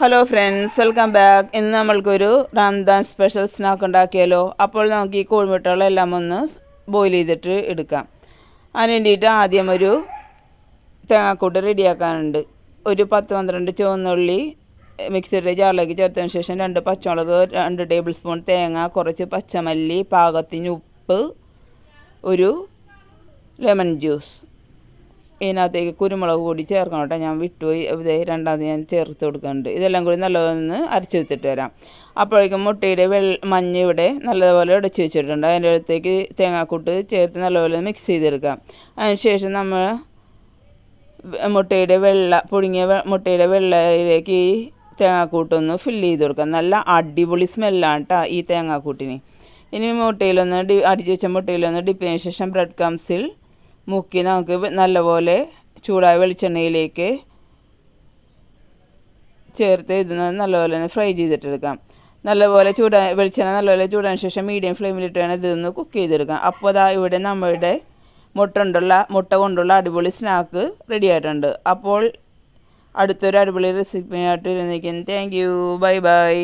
Hello friends welcome back ഇന്ന് നമ്മൾക്കൊരു Ramadan special snack ഉണ്ടാക്കിയാലോ? അപ്പോൾ നമുക്ക് ഈ കോഴിമുട്ടകളെല്ലാം ഒന്ന് ബോയിൽ ചെയ്തിട്ട് എടുക്കാം. അതിന് വേണ്ടിയിട്ട് ആദ്യം ഒരു തേങ്ങാക്കൂട്ട് റെഡിയാക്കാനുണ്ട്. ഒരു പത്ത് പന്ത്രണ്ട് ചുവന്നുള്ളി മിക്സിയുടെ ജാറിലേക്ക് ചേർത്തതിന് ശേഷം രണ്ട് പച്ചമുളക് രണ്ട് ടേബിൾ സ്പൂൺ തേങ്ങ കുറച്ച് പച്ചമല്ലി പാകത്തിന് ഉപ്പ് ഒരു ലെമൺ ജ്യൂസ് ഇതിനകത്തേക്ക് കുരുമുളക് പൊടി ചേർക്കണം കേട്ടോ. ഞാൻ വിട്ടുപോയി. ഇതേ രണ്ടാമത് ഞാൻ ചേർത്ത് കൊടുക്കുന്നുണ്ട്. ഇതെല്ലാം കൂടി നല്ലതൊന്ന് അരച്ചെടുത്തിട്ട് വരാം. അപ്പോഴേക്കും മുട്ടയുടെ വെള്ള മഞ്ഞ ഇവിടെ നല്ലതുപോലെ ഉടച്ച് വെച്ചിട്ടുണ്ട്. അതിന്റെ അടുത്തേക്ക് തേങ്ങാക്കൂട്ട് ചേർത്ത് നല്ലപോലെ മിക്സ് ചെയ്തെടുക്കാം. അതിനുശേഷം നമ്മൾ മുട്ടയുടെ വെള്ള പുഴുങ്ങിയ മുട്ടയുടെ വെള്ളയിലേക്ക് ഈ തേങ്ങാക്കൂട്ടൊന്ന് ഫില്ല് ചെയ്ത് കൊടുക്കാം. നല്ല അടിപൊളി സ്മെല്ലാണ് കേട്ടോ ഈ തേങ്ങാക്കൂട്ടിന്. ഇനി മുട്ടയിലൊന്ന് ഡി അടിച്ച് വെച്ച മുട്ടയിലൊന്ന് ഡിപ്പിന് ശേഷം ബ്രെഡ് കംസിൽ മുക്കി നമുക്ക് നല്ലപോലെ ചൂടായ വെളിച്ചെണ്ണയിലേക്ക് ചേർത്ത് ഇത് നല്ലപോലെ ഒന്ന് ഫ്രൈ ചെയ്തിട്ടെടുക്കാം. നല്ലപോലെ ചൂടാ വെളിച്ചെണ്ണ നല്ലപോലെ ചൂടാൻ ശേഷം മീഡിയം ഫ്ലെയിമിലിട്ട് വേണം ഇതൊന്ന് കുക്ക് ചെയ്തെടുക്കാം അപ്പോൾ അതാ ഇവിടെ നമ്മളുടെ മുട്ട കൊണ്ടുള്ള മുട്ട കൊണ്ടുള്ള അടിപൊളി സ്നാക്ക് റെഡി ആയിട്ടുണ്ട്. അപ്പോൾ അടുത്തൊരു അടിപൊളി റെസിപ്പി ആയിട്ട് ഇരുന്നിരിക്കുന്നു താങ്ക് യു ബൈ ബൈ